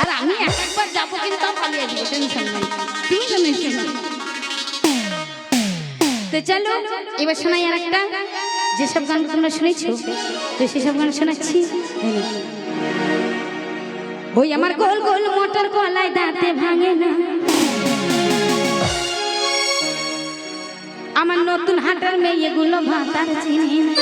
আর আমি এক একবার যাব কিন্তু পালিয়ে যাব টেনশন নেই। তুমি তো নিশ্চয় তো চলো, এবার শোনাই আর একটা যেসব গান তোমরা শুনেছো, তো সেসব গান শোনাচ্ছি। ওই আমার গোল গোল মোটর কলায় দাঁতে ভাঙে না। আমার নতুন হাটার মেয়েগুলো ভাতার চিনি না।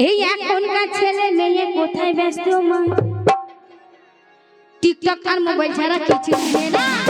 এই এখনকার ছেলে মেয়ে কোথায় ব্যস্ত মা? টিকটক আর মোবাইল ছাড়া কিছু না।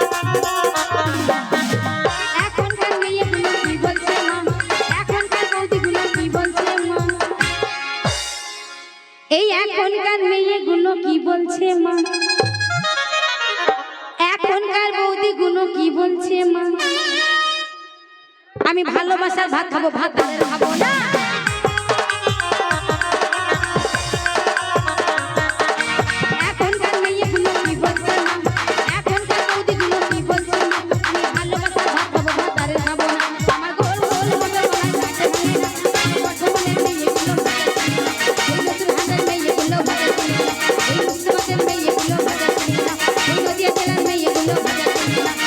মশার ভাত খাবো ভাত খাবো না Thank you.